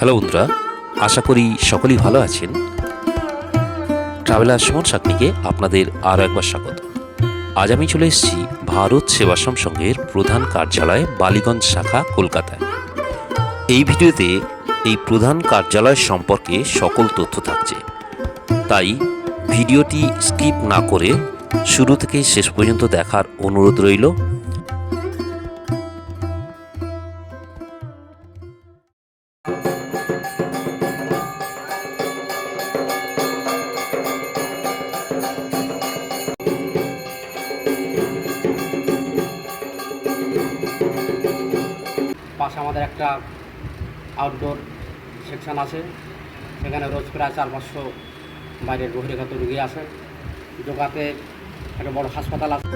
Hello বন্ধুরা, আশা করি সকলেই ভালো আছেন। ট্রাভেলার সুমন সাকনিকে আপনাদের আরও একবার স্বাগত। আজ আমি চলে এসেছি ভারত সেবাশ্রম সংঘের প্রধান কার্যালয়, বালিগঞ্জ শাখা, কলকাতায়। এই ভিডিওতে এই প্রধান কার্যালয় সম্পর্কে সকল তথ্য থাকছে। তাই ভিডিওটি স্কিপ না করে শুরু থেকে শেষ পর্যন্ত দেখার অনুরোধ রইল। প্রায় চার পাঁচশো বাইরের বহিরাগত রুগী আসে যোগাতে একটা বড় হাসপাতাল আছে।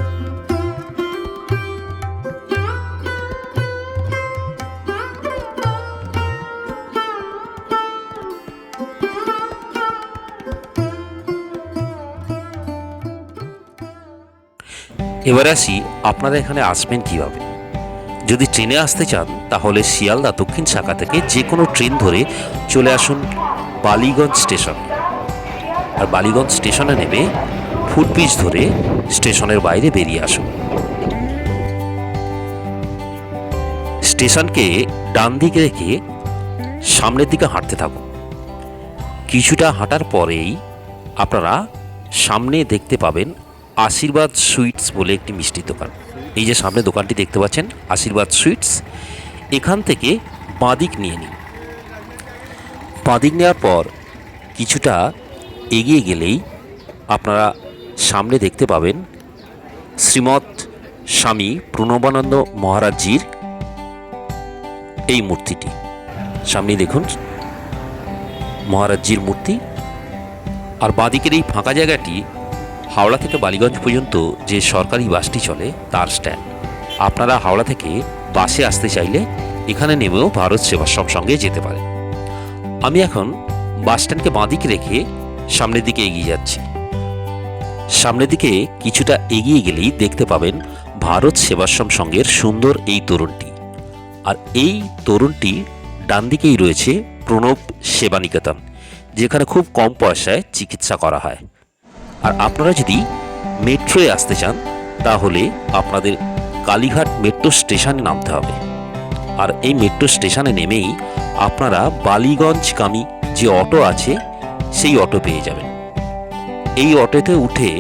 এবারে আসি, আপনারা এখানে আসবেন কীভাবে? যদি ট্রেনে আসতে চান, তাহলে শিয়ালদা দক্ষিণ শাখা থেকে যে কোনো ট্রেন ধরে চলে আসুন বালিগঞ্জ স্টেশন। আর বালিগঞ্জ স্টেশনে নেমে ফুটব্রিজ ধরে স্টেশনের বাইরে বেরিয়ে আসুন স্টেশনকে ডান দিকে রেখে সামনের দিকে হাঁটতে থাকুন কিছুটা হাঁটার পরেই আপনারা সামনে দেখতে পাবেন আশীর্বাদ সুইটস বলে একটি মিষ্টির দোকান। এই যে সামনে দোকানটি দেখতে পাচ্ছেন, আশীর্বাদ সুইটস, এখান থেকে বাঁদিক নিয়ে নিন। বাঁদিক নেওয়ার পর কিছুটা এগিয়ে গেলেই আপনারা সামনে দেখতে পাবেন শ্রীমৎ স্বামী প্রণবানন্দ মহারাজজির এই মূর্তিটি। সামনে দেখুন মহারাজজির মূর্তি। আর বাঁদিকের এই ফাঁকা জায়গাটি হাওড়া থেকে বালিগঞ্জ পর্যন্ত যে সরকারি বাসটি চলে, তার স্ট্যান্ড আপনারা হাওড়া থেকে বাসে আসতে চাইলে এখানে নেমেও ভারত সেবাশ্রম সঙ্গে যেতে পারেন। আমি এখন বাস স্ট্যান্ডকে বাঁদিকে রেখে সামনের দিকে এগিয়ে যাচ্ছি। সামনের দিকে কিছুটা এগিয়ে গেলেই দেখতে পাবেন ভারত সেবাশ্রম সঙ্গের সুন্দর এই তরুণটি। আর এই তরুণটি ডান দিকেই রয়েছে প্রণব সেবানিকেতন, যেখানে খুব কম পয়সায় চিকিৎসা করা হয়। আর আপনারা যদি মেট্রোয় আসতে চান, তাহলে আপনাদের কালীঘাট মেট্রো স্টেশনে নামতে হবে। আর এই মেট্রো স্টেশনে নেমেই আপনারা বালিগঞ্জগামী যে অটো আছে, সেই অটো পেয়ে যাবেন। এই অটোতে উঠে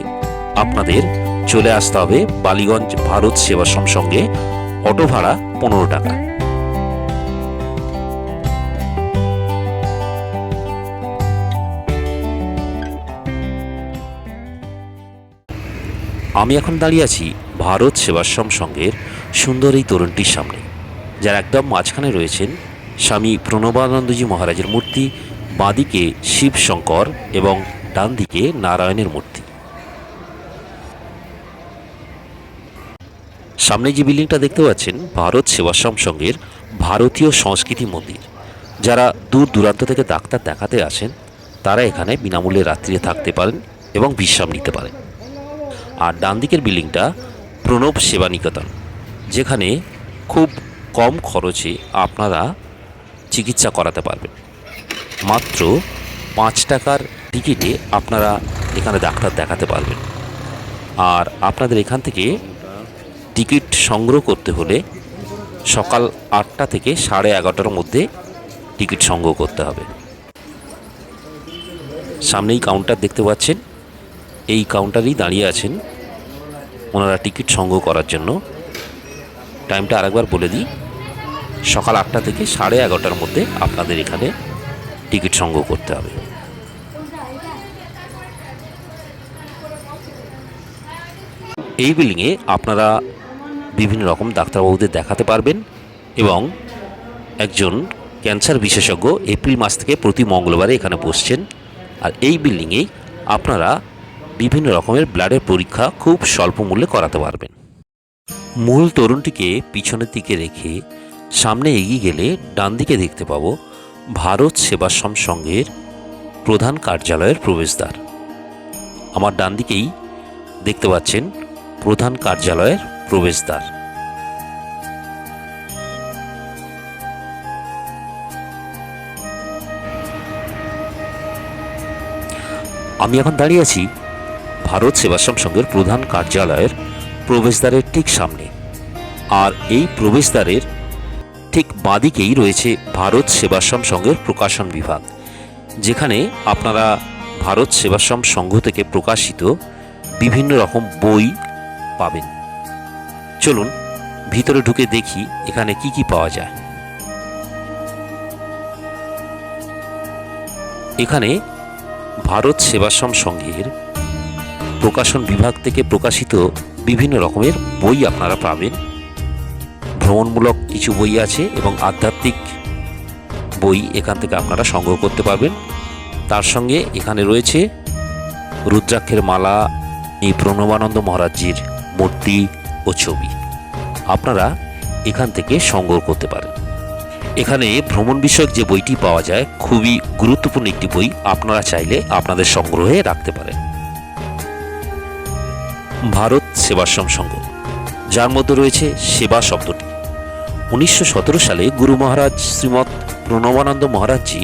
আপনাদের চলে আসতে হবে বালিগঞ্জ ভারত সেবাশ্রম সঙ্গে অটো ভাড়া পনেরো টাকা। আমি এখন দাঁড়িয়ে আছি ভারত সেবাশ্রম সংঘের সুন্দর এই তরুণটির সামনে। যার একদম মাঝখানে রয়েছেন, স্বামী প্রণবানন্দজি মহারাজের মূর্তি, বাঁদিকে শিব শঙ্কর এবং ডান দিকে নারায়ণের মূর্তি। সামনে যে বিল্ডিংটা দেখতে পাচ্ছেন, ভারত সেবাশ্রম সংঘের ভারতীয় সংস্কৃতি মন্দির। যারা দূর দূরান্ত থেকে ডাক্তার দেখাতে আসেন, তারা এখানে বিনামূল্যে রাত্রিরে থাকতে পারেন এবং বিশ্রাম নিতে পারেন। আর ডান দিকের বিল্ডিংটা প্রণব সেবানিকেতন, যেখানে খুব কম খরচে আপনারা চিকিৎসা করাতে পারবেন। মাত্র পাঁচ টাকার টিকিটে আপনারা এখানে ডাক্তার দেখাতে পারবেন। আর আপনাদের এখান থেকে টিকিট সংগ্রহ করতে হলে সকাল আটটা থেকে সাড়ে এগারোটার মধ্যে টিকিট সংগ্রহ করতে হবে। সামনেই কাউন্টার দেখতে পাচ্ছেন। এই কাউন্টারেই দাঁড়িয়ে আছেন ওনারা টিকিট সংগ্রহ করার জন্য। টাইমটা আরেকবার বলে দিই। সকাল আটটা থেকে সাড়ে এগারোটার মধ্যে আপনাদের এখানে টিকিট সংগ্রহ করতে হবে। এই বিল্ডিংয়ে আপনারা বিভিন্ন রকম ডাক্তারবাবুদের দেখাতে পারবেন এবং একজন ক্যান্সার বিশেষজ্ঞ এপ্রিল মাস থেকে প্রতি মঙ্গলবারে এখানে বসছেন। আর এই বিল্ডিংয়েই আপনারা বিভিন্ন রকমের ব্লাডের পরীক্ষা খুব স্বল্প মূল্যে করাতে পারবেন। মূল তরুণটিকে পিছনের দিকে রেখে সামনে এগিয়ে গেলে ডান দিকে দেখতে পাবো ভারত সেবাশ্রম সংঘের প্রধান কার্যালয়ের প্রবেশদ্বার। আমার ডান দিকেই দেখতে পাচ্ছেন প্রধান কার্যালয়ের প্রবেশদ্বার। আমি এখন দাঁড়িয়ে আছি ভারত সেবাশ্রম সংঘের প্রধান কার্যালয়ের প্রবেশদ্বারের ঠিক সামনে। আর এই প্রবেশদ্বারের ঠিক বাঁদিকেই রয়েছে ভারত সেবাশ্রম সংঘের প্রকাশন বিভাগ, যেখানে আপনারা ভারত সেবাশ্রম সংঘ থেকে প্রকাশিত বিভিন্ন রকম বই পাবেন। চলুন, ভিতরে ঢুকে দেখি এখানে কি কি পাওয়া যায়। এখানে ভারত সেবাশ্রম সংঘের প্রকাশন বিভাগ থেকে প্রকাশিত বিভিন্ন রকমের বই আপনারা পাবেন। ভ্রমণমূলক কিছু বই আছে এবং আধ্যাত্মিক বই এখান থেকে আপনারা সংগ্রহ করতে পারবেন। তার সঙ্গে এখানে রয়েছে রুদ্রাক্ষের মালা, এই প্রণবানন্দ মহারাজজির মূর্তি ও ছবি। আপনারা এখান থেকে সংগ্রহ করতে পারেন। এখানে ভ্রমণ বিষয়ক যে বইটি পাওয়া যায়, খুবই গুরুত্বপূর্ণ একটি বই আপনারা চাইলে আপনাদের সংগ্রহে রাখতে পারেন। ভারত সেবাশ্রম সংঘ। যার মধ্যে রয়েছে সেবা শব্দটি। উনিশশো সতেরো সালে গুরু মহারাজ শ্রীমৎ প্রণবানন্দ মহারাজজি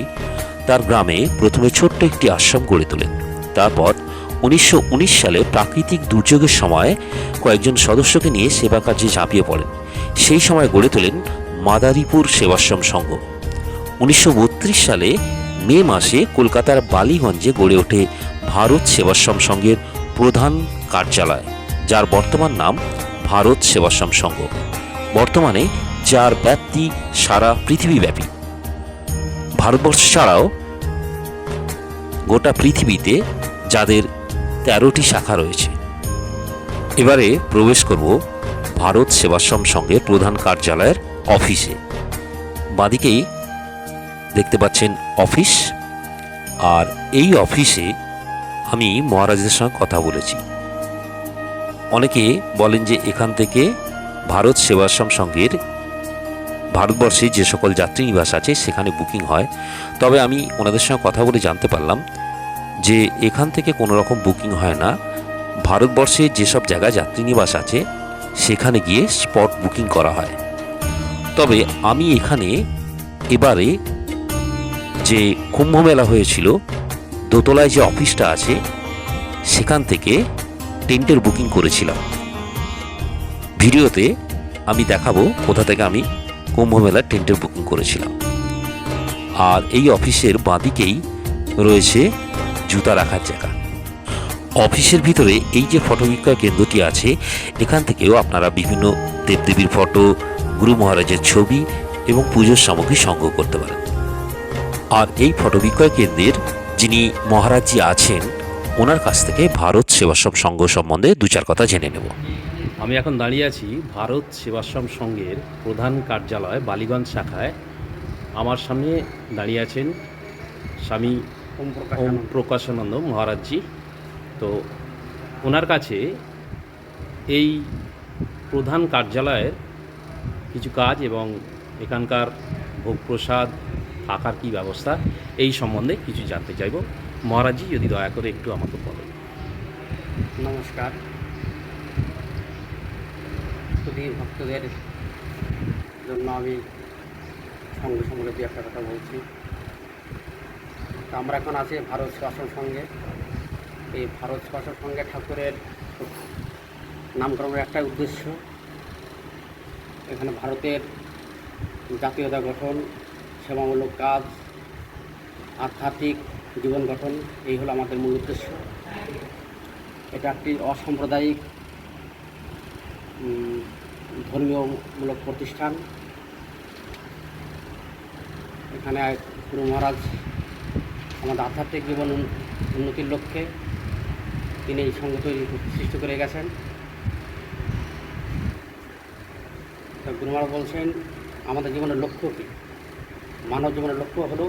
তার গ্রামে প্রথমে ছোট্ট একটি আশ্রম গড়ে তোলেন। তারপর উনিশশো উনিশ সালে প্রাকৃতিক দুর্যোগের সময় কয়েকজন সদস্যকে নিয়ে সেবা কার্যে ঝাঁপিয়ে পড়েন। সেই সময় গড়ে তোলেন মাদারীপুর সেবাশ্রম সংঘ। উনিশশো বত্রিশ সালে মে মাসে কলকাতার বালিগঞ্জে গড়ে ওঠে ভারত সেবাশ্রম সংঘের প্রধান কার্যালয়, যার বর্তমান নাম ভারত সেবাশ্রম সংঘ। বর্তমানে যার ব্যাপ্তি সারা পৃথিবীব্যাপী। ভারতবর্ষ ছাড়াও গোটা পৃথিবীতে যাদের তেরোটি শাখা রয়েছে। এবারে প্রবেশ করব ভারত সেবাশ্রম সংঘের প্রধান কার্যালয়ের অফিসে। বাদিকেই দেখতে পাচ্ছেন অফিস। আর এই অফিসে আমি মহারাজদের সঙ্গে কথা বলেছি। অনেকে বলেন যে এখান থেকে ভারত সেবাশ্রম সংঘের ভারতবর্ষে যে সকল যাত্রী নিবাস আছে, সেখানে বুকিং হয়। তবে আমি ওনাদের সঙ্গে কথা বলে জানতে পারলাম যে এখান থেকে কোনো রকম বুকিং হয় না। ভারতবর্ষে যেসব জায়গায় যাত্রী নিবাস আছে, সেখানে গিয়ে স্পট বুকিং করা হয়। তবে আমি এখানে এবারে যে কুম্ভ মেলা হয়েছিল, দোতলায় যে অফিসটা আছে, সেখান থেকে টেন্টের বুকিং করেছিলাম। ভিডিওতে আমি দেখাবো কোথা থেকে আমি কুম্ভ মেলার টেন্টের বুকিং করেছিলাম। আর এই অফিসের বাঁদিকেই রয়েছে জুতা রাখার জায়গা। অফিসের ভিতরে এই যে ফটো বিক্রয় কেন্দ্রটি আছে, এখান থেকেও আপনারা বিভিন্ন দেবদেবীর ফটো গুরু মহারাজের ছবি এবং পুজোর সামগ্রী সংগ্রহ করতে পারেন। আর এই ফটো বিক্রয় কেন্দ্রের যিনি মহারাজজি আছেন, ওনার কাছ থেকে ভারত সেবাশ্রম সংঘ সম্বন্ধে দু চার কথা জেনে নেব। আমি এখন দাঁড়িয়ে আছি ভারত সেবাশ্রম সংঘের প্রধান কার্যালয় বালিগঞ্জ শাখায়। আমার সামনে দাঁড়িয়ে আছেন স্বামী ওম প্রকাশানন্দ মহারাজজি। তো ওনার কাছে এই প্রধান কার্যালয়ের কিছু কাজ এবং এখানকার ভোগ প্রসাদ থাকার কী ব্যবস্থা, এই সম্বন্ধে কিছু জানতে চাইব। মহারাজজি, যদি দয়া করে একটু আমাকে বলেন। নমস্কার। শুধু ভক্তদের জন্য আমি সঙ্গে সঙ্গে দু একটা কথা বলছি। আমরা এখন আছি ভারত শাসন সঙ্গে। এই ভারত শাসন সঙ্গে ঠাকুরের নামকরণের একটাই উদ্দেশ্য। এখানে ভারতের জাতীয়তা গঠন, সেবামূলক কাজ, আধ্যাত্মিক জীবন গঠন, এই হলো আমাদের মূল উদ্দেশ্য। এটা একটি অসাম্প্রদায়িক ধর্মীয়মূলক প্রতিষ্ঠান। এখানে গুরু মহারাজ আমাদের আধ্যাত্মিক জীবন উন্নতির লক্ষ্যে তিনি এই সঙ্গ তৈরি সৃষ্টি করে গেছেন। গুরু মহারাজ বলছেন, আমাদের জীবনের লক্ষ্য কী? মানব জীবনের লক্ষ্য হলো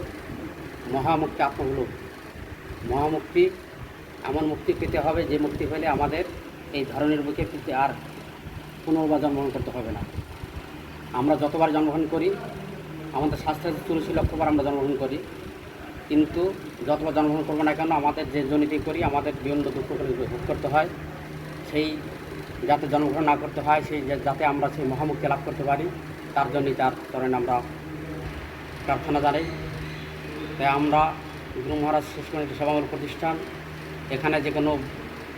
মহামুক্তি আত্মমূলক মহামুক্তি। এমন মুক্তি পেতে হবে যে মুক্তি পেলে আমাদের এই ধরনের বুকে পেতে আর পুনর্বার জন্মগ্রহণ করতে হবে না। আমরা যতবার জন্মগ্রহণ করি, আমাদের স্বাস্থ্যের তুলসী লক্ষবার আমরা জন্মগ্রহণ করি। কিন্তু যতবার জন্মগ্রহণ করব না কেন, আমাদের যে জনিতে করি, আমাদের বিভিন্ন দুঃখ ভোগ করতে হয়। সেই যাতে জন্মগ্রহণ না করতে হয়, সেই যাতে আমরা সেই মহামুক্তি লাভ করতে পারি, তার জন্যই তার চরণে আমরা প্রার্থনা জানাই। তাই আমরা গুরু মহারাজ একটি সেবামূলক প্রতিষ্ঠান, এখানে যে কোনো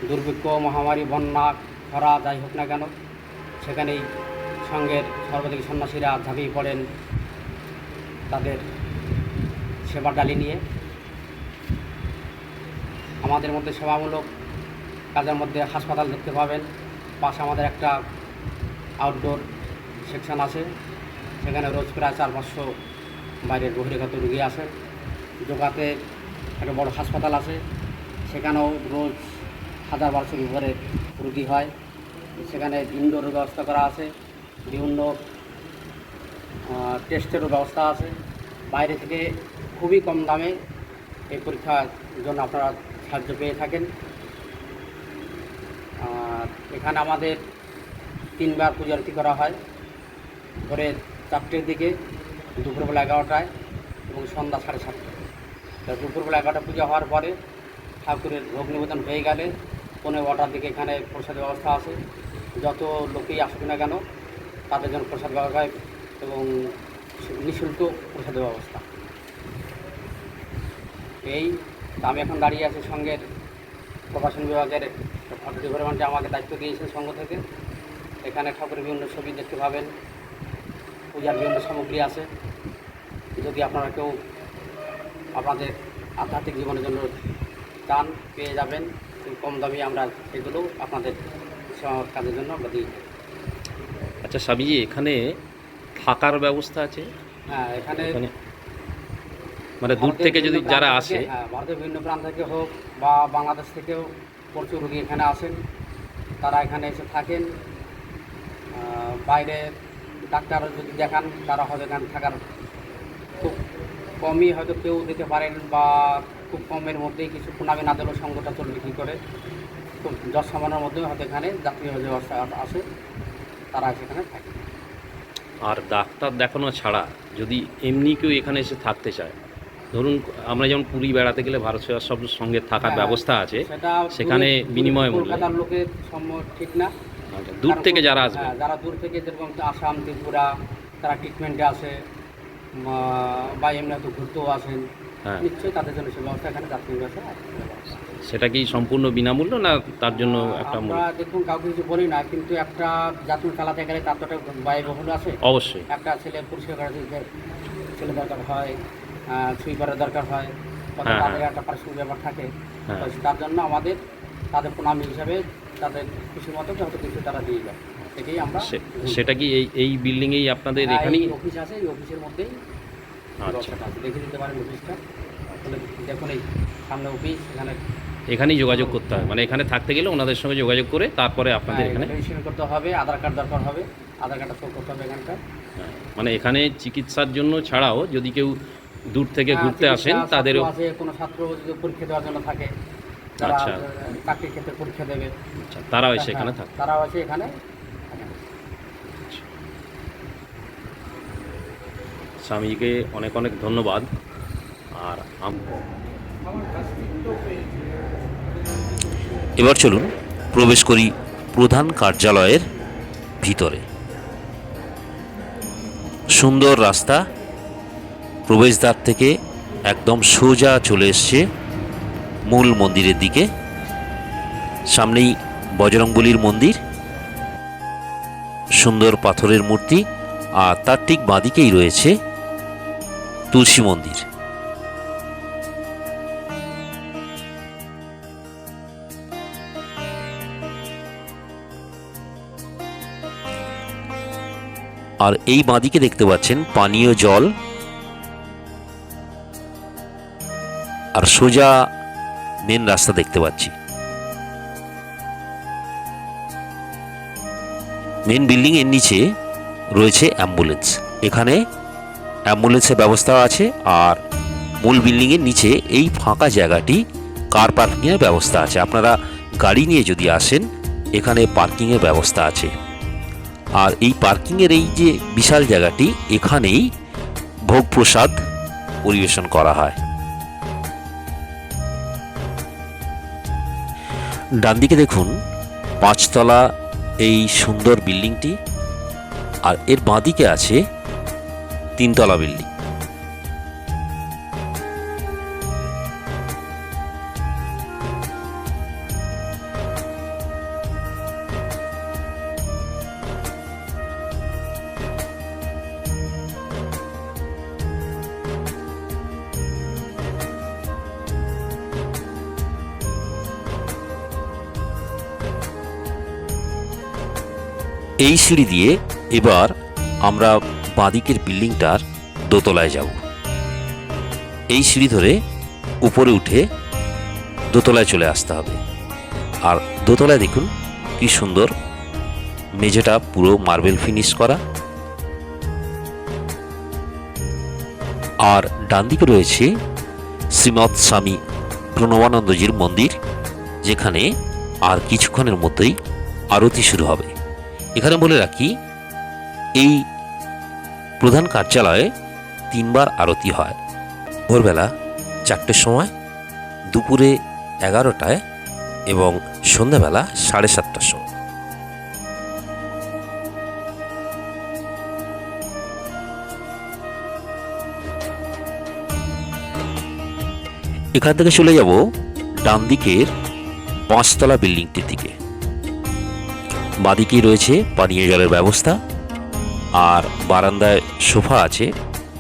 দুর্ভিক্ষ, মহামারী, বন্যা, খরা, যাই হোক না কেন সেখানেই সঙ্গের সর্বাধিক সন্ন্যাসীরা ঝাঁপিয়ে পড়েন তাদের সেবার ডালি নিয়ে। আমাদের মধ্যে সেবামূলক কাজের মধ্যে হাসপাতাল দেখতে পাবেন। পাশে আমাদের একটা আউটডোর সেকশন আছে। সেখানে রোজ প্রায় চার পাঁচশো বাইরের বহিরাগত রুগী আসে। যোগাতে একটা বড় হাসপাতাল আছে। সেখানেও রোজ হাজার বারোশোর উপরে রুগী হয়। সেখানে ইনডোরের ব্যবস্থা করা আছে, বিভিন্ন টেস্টেরও ব্যবস্থা আছে। বাইরে থেকে খুবই কম দামে এই পরীক্ষার জন্য আপনারা সাহায্য পেয়ে থাকেন। আর এখানে আমাদের তিনবার পূজারতি করা হয় ভোরে চারটের দিকে, দুপুরবেলা এগারোটায় এবং সন্ধ্যা সাড়ে সাতটায়। তা দুপুরবেলা এগারোটা পূজা হওয়ার পরে ঠাকুরের ভোগ নিবেদন হয়ে গেলে পনেরো বারোটার দিকে এখানে প্রসাদের ব্যবস্থা আছে। যত লোকেই আসুক না কেন, তাদের জন্য প্রসাদ ব্যবস্থা হয় এবং নিঃশুল্ক প্রসাদের ব্যবস্থা। এই আমি এখন দাঁড়িয়ে আছি সঙ্গের প্রকাশন বিভাগের ডিপার্টমেন্টে আমাকে দায়িত্ব দিয়েছে সঙ্গ থেকে। এখানে ঠাকুরের বিভিন্ন ছবি দেখতে পাবেন, পূজার বিভিন্ন সামগ্রী আছে। যদি আপনারা কেউ আপনাদের আধ্যাত্মিক জীবনের জন্য চান পেয়ে যাবেন কম দামে আমরা এগুলো আপনাদের কাজের জন্য আমরা দিই আচ্ছা স্বামীজি এখানে থাকার ব্যবস্থা আছে? হ্যাঁ এখানে মানে দূর থেকে যদি যারা আসে? হ্যাঁ ভারতের বিভিন্ন প্রান্ত থেকে হোক বা বাংলাদেশ থেকেও প্রচুর রোগী এখানে আসেন। তারা এখানে এসে থাকেন। বাইরে ডাক্তার যদি দেখান তারা হয়তো এখানে থাকার খুব কমই হয়তো কেউ দিতে পারেন বা খুব কমের মধ্যেই কিছু পুনামি না দিলেও সঙ্গটা চলবে কী করে। খুব যশ সামানের মধ্যেও হয়তো এখানে যাত্রী ব্যবস্থা আসে তারা সেখানে থাকে। আর ডাক্তার দেখানো ছাড়া যদি এমনি কেউ এখানে এসে থাকতে চায় ধরুন আমরা যেমন পুরী বেড়াতে গেলে ভারত সেবা সব সঙ্গে থাকার হ্যাঁ, ব্যবস্থা আছে সেটা সেখানে বিনিময় মূল্যে। কলকাতার লোকের সম্ভব ঠিক না। আচ্ছা, দূর থেকে যারা আসবে। হ্যাঁ, যারা দূর থেকে যেরকম আসাম ত্রিপুরা তারা ট্রিটমেন্টে আসে বা- এমনি হয়তো ঘুরতেও আসেন। নিশ্চয়ই তাদের জন্য ব্যবস্থা এখানে যাত্রী ব্যবস্থা সেটা কি সম্পূর্ণ বিনামূল্য না তার জন্য একটা আমরা দেখুন কাউকে কিছু বলি না কিন্তু একটা যাত্রী চালাতে গেলে তার তো একটা ব্যয়বহুল আছে। অবশ্যই। একটা ছেলে পরিষ্কার করার ছেলে দরকার হয় সুইপারের দরকার হয় হ্যাঁ, তাদের হ্যাঁ। একটা পারিশ্রমিক ব্যাপার থাকে। হ্যাঁ। তার জন্য আমাদের তাদের প্রণামী হিসাবে তাদের কিছু মতো হয়তো কিছু তারা দিয়ে যায়। এটাই আমরা সেটা কি এই এই বিল্ডিংয়েই আপনাদের হ্যাঁ, এখানেই? অফিস আছে এই অফিসের মধ্যেই ব্যবস্থাটা আছে। দেখে দিতে পারেন অফিসটা। তাহলে দেখুন এই সামনে অফিস এখানে এখানেই যোগাযোগ করতে হয়। মানে এখানে থাকতে গেলে ওনাদের সঙ্গে যোগাযোগ করে তারপরে আপনাদের এখানে রেজিস্ট্রেশন করতে হবে আধার কার্ড দরকার হবে আধার কার্ডটা শো করতে হবে এখানটা হ্যাঁ, মানে এখানে চিকিৎসার জন্য ছাড়াও যদি কেউ দূর থেকে হ্যাঁ, ঘুরতে আসেন তাদেরও আছে কোনো ছাত্র যদি পরীক্ষা দেওয়ার জন্য থাকে আচ্ছা। চাকরির ক্ষেত্রে পরীক্ষা দেবে। আচ্ছা, তারাও এসে হ্যাঁ, এখানে থাকে তারাও আছে এখানে স্বামীজিকে অনেক অনেক ধন্যবাদ। আর এবার চলুন প্রবেশ করি প্রধান কার্যালয়ের ভিতরে। সুন্দর রাস্তা, প্রবেশদ্বার থেকে একদম সোজা চলে এসছে মূল মন্দিরের দিকে। সামনেই বজরংবলির মন্দির, সুন্দর পাথরের মূর্তি, আর তার ঠিক বাঁদিকেই রয়েছে তুলসী মন্দির। আর এই বাঁদিকে দেখতে পাচ্ছেন পানীয় জল আর সোজা মেন রাস্তা দেখতে পাচ্ছি। মেন বিল্ডিং এর নিচে রয়েছে অ্যাম্বুলেন্স এখানে অ্যাম্বুলেন্সের ব্যবস্থা আছে আর মূল বিল্ডিংয়ের নিচে এই ফাঁকা জায়গাটি কার পার্কিংয়ের ব্যবস্থা আছে। আপনারা গাড়ি নিয়ে যদি আসেন, এখানে পার্কিংয়ের ব্যবস্থা আছে। আর এই পার্কিংয়ের এই যে বিশাল জায়গাটি, এখানেই ভোগ প্রসাদ পরিবেশন করা হয়। ডান দিকে দেখুন, পাঁচতলা এই সুন্দর বিল্ডিংটি। আর এর বাঁদিকে আছে তিনতলা বিল্ডিং। এই সিঁড়ি দিয়ে এবার আমরা বাঁদিকের বিল্ডিংটার দোতলায় যাব। এই সিঁড়ি ধরে উপরে উঠে দোতলায় চলে আসতে হবে। আর দোতলায় দেখুন কি সুন্দর মেঝেটা পুরো মার্বেল ফিনিশ করা। আর ডান দিকে রয়েছে শ্রীমৎ স্বামী প্রণবানন্দজির মন্দির, যেখানে আর কিছুক্ষণের মধ্যেই আরতি শুরু হবে। এখানে বলে রাখি, এই প্রধান কার্যালয়ে তিনবার আরতি হয়। ভোরবেলা চারটের সময়, দুপুরে এগারোটায় এবং সন্ধ্যাবেলা সাড়ে সাতটার সময়। এখান থেকে চলে যাব ডান দিকের পাঁচতলা বিল্ডিংটির দিকে। বাদিকেই রয়েছে পানীয় জলের ব্যবস্থা। আর বারান্দায় সোফা আছে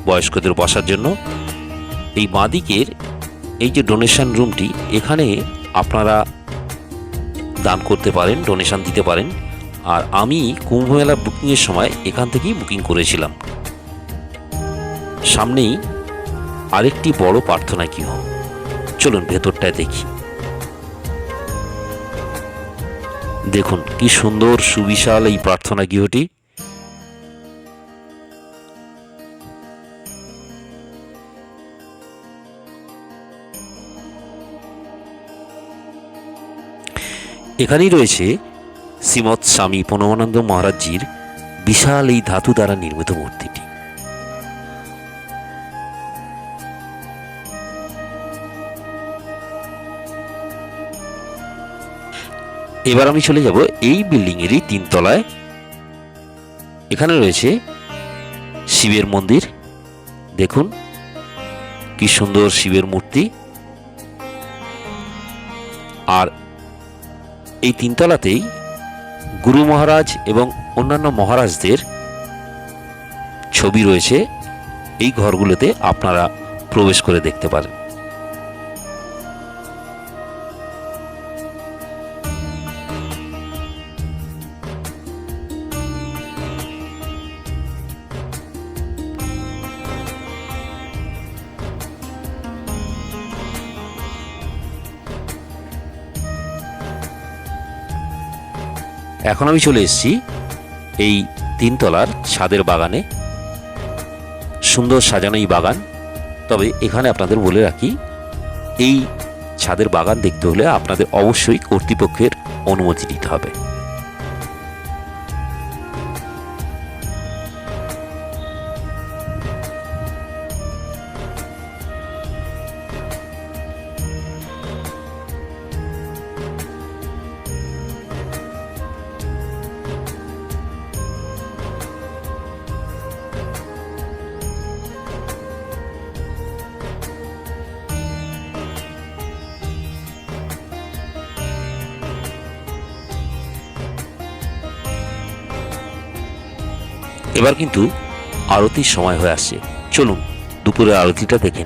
বয়স্কদের বসার জন্য। এই বাঁদিকের এই যে ডোনেশন রুমটি এখানে আপনারা দান করতে পারেন ডোনেশন দিতে পারেন। আর আমি কুম্ভমেলা বুকিংয়ের সময় এখান থেকেই বুকিং করেছিলাম। সামনেই আরেকটি বড় প্রার্থনা গৃহ চলুন ভেতরটায় দেখি। দেখুন, কি সুন্দর সুবিশাল এই প্রার্থনা গৃহটি। এখানেই রয়েছে শ্রীমৎ স্বামী প্রণবানন্দ মহারাজজির বিশাল এই ধাতু দ্বারা নির্মিত মূর্তিটি। এবার আমি চলে যাব এই বিল্ডিংয়েরই তিনতলায় এখানে রয়েছে শিবের মন্দির। দেখুন, কি সুন্দর শিবের মূর্তি। আর এই তিনতলাতেই গুরু মহারাজ এবং অন্যান্য মহারাজদের ছবি রয়েছে। এই ঘরগুলোতে আপনারা প্রবেশ করে দেখতে পারেন। এখন আমি চলে এসেছি এই তিনতলার ছাদের বাগানে। সুন্দর সাজানো এই বাগান। তবে এখানে আপনাদের বলে রাখি, এই ছাদের বাগান দেখতে হলে আপনাদের অবশ্যই কর্তৃপক্ষের অনুমতি নিতে হবে। এবার কিন্তু আরতির সময় হয়ে আসছে চলুন দুপুরের আরতিটা দেখে।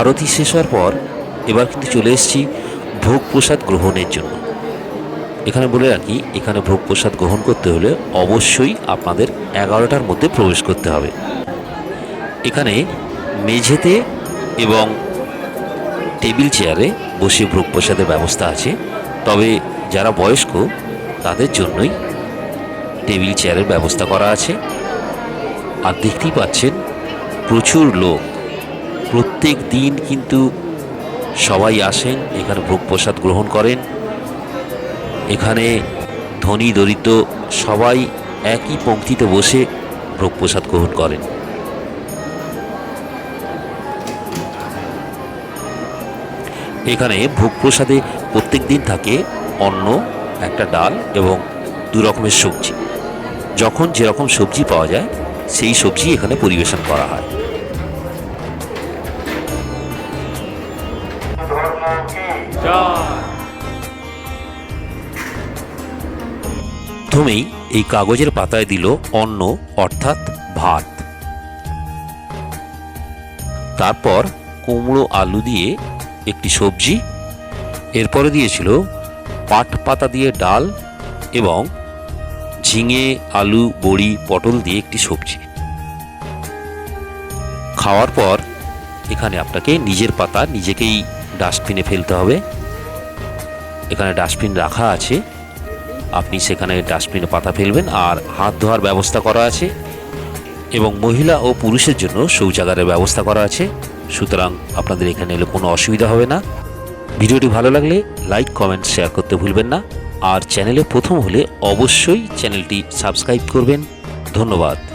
আরতি শেষ হওয়ার পর এবার কিন্তু চলে এসেছি ভোগ প্রসাদ গ্রহণের জন্য। এখানে বলে রাখি, এখানে ভোগ প্রসাদ গ্রহণ করতে হলে অবশ্যই আপনাদের এগারোটার মধ্যে প্রবেশ করতে হবে। এখানে মেঝেতে এবং টেবিল চেয়ারে বসে ভোগ প্রসাদের ব্যবস্থা আছে। তবে যারা বয়স্ক, তাদের জন্যই টেবিল চেয়ারের ব্যবস্থা করা আছে। আর দেখতেই পাচ্ছেন প্রচুর লোক। প্রত্যেক দিন কিন্তু সবাই আসেন, এখানে ভোগ প্রসাদ গ্রহণ করেন। এখানে ধনী দরিদ্র সবাই একই পংক্তিতে বসে ভোগ প্রসাদ গ্রহণ করেন। এখানে ভোগ প্রসাদে প্রত্যেক দিন থাকে অন্ন, একটা ডাল এবং দু রকমের সবজি। যখন যেরকম সবজি পাওয়া যায়, সেই সবজি এখানে পরিবেশন করা হয়। প্রথমেই এই কাগজের পাতায় দিল অন্ন, অর্থাৎ ভাত। তারপর কুমড়ো আলু দিয়ে একটি সবজি, এরপরে দিয়েছিল পাট পাতা দিয়ে ডাল এবং ঝিঙে, আলু, বড়ি, পটল দিয়ে একটি সবজি। খাওয়ার পর এখানে আপনাকে নিজের পাতা নিজেকেই ডাস্টবিনে ফেলতে হবে। এখানে ডাস্টবিন রাখা আছে। আপনি সেখানে ডাস্টবিনে পাতা ফেলবেন আর হাত ধোয়ার ব্যবস্থা করা আছে। এবং মহিলা ও পুরুষের জন্য শৌচাগারের ব্যবস্থা করা আছে। সুতরাং আপনাদের এখানে এলে কোনো অসুবিধা হবে না। ভিডিওটি ভালো লাগলে লাইক, কমেন্ট, শেয়ার করতে ভুলবেন না। আর চ্যানেলে প্রথম হলে অবশ্যই চ্যানেলটি সাবস্ক্রাইব করবেন। ধন্যবাদ।